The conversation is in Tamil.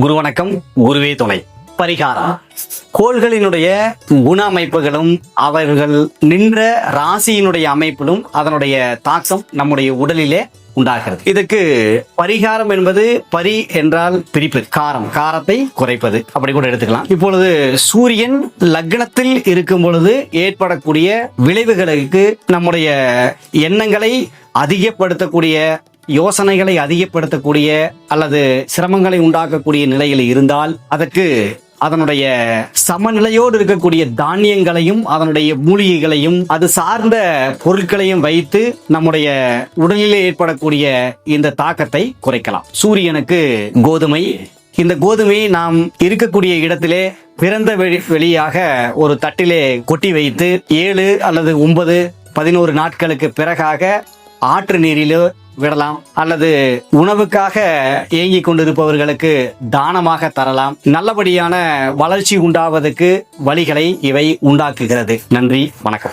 குரு வணக்கம் குருவே துணை. பரிகாரம். கோள்களினுடைய குண அமைப்புகளும் அவர்கள் நின்ற ராசியினுடைய அமைப்பிலும் அதனுடைய தாக்கம் நம்முடைய உடலிலே உண்டாகிறது. இதுக்கு பரிகாரம் என்பது பரி என்றால் பிரிப்பு காரம் காரத்தை குறைப்பது. அப்படி கூட எடுத்துக்கலாம். இப்பொழுது சூரியன் லக்னத்தில் இருக்கும் பொழுது ஏற்படக்கூடிய விளைவுகளுக்கு நம்முடைய எண்ணங்களை அதிகப்படுத்தக்கூடிய யோசனைகளை அதிகப்படுத்தக்கூடிய அல்லது சிரமங்களை உண்டாக்கக்கூடிய நிலையில் இருந்தால் அதற்கு அதனுடைய சமநிலையோடு இருக்கக்கூடிய தானியங்களையும் அதனுடைய மூலிகைகளையும் அது சார்ந்த பொருட்களையும் வைத்து நம்முடைய உடலிலே ஏற்படக்கூடிய இந்த தாக்கத்தை குறைக்கலாம். சூரியனுக்கு கோதுமை. இந்த கோதுமையை நாம் இருக்கக்கூடிய இடத்திலே பிறந்த வெளி வெளியாக ஒரு தட்டிலே கொட்டி வைத்து ஏழு அல்லது ஒன்பது பதினோரு நாட்களுக்கு பிறகாக ஆற்று நீரிலோ விடலாம் அல்லது உணவுக்காக ஏங்கிக் கொண்டிருப்பவர்களுக்கு தானமாக தரலாம். நல்லபடியான வளர்ச்சி உண்டாவதற்கு வழிகளை இவை உண்டாக்குகிறது. நன்றி வணக்கம்.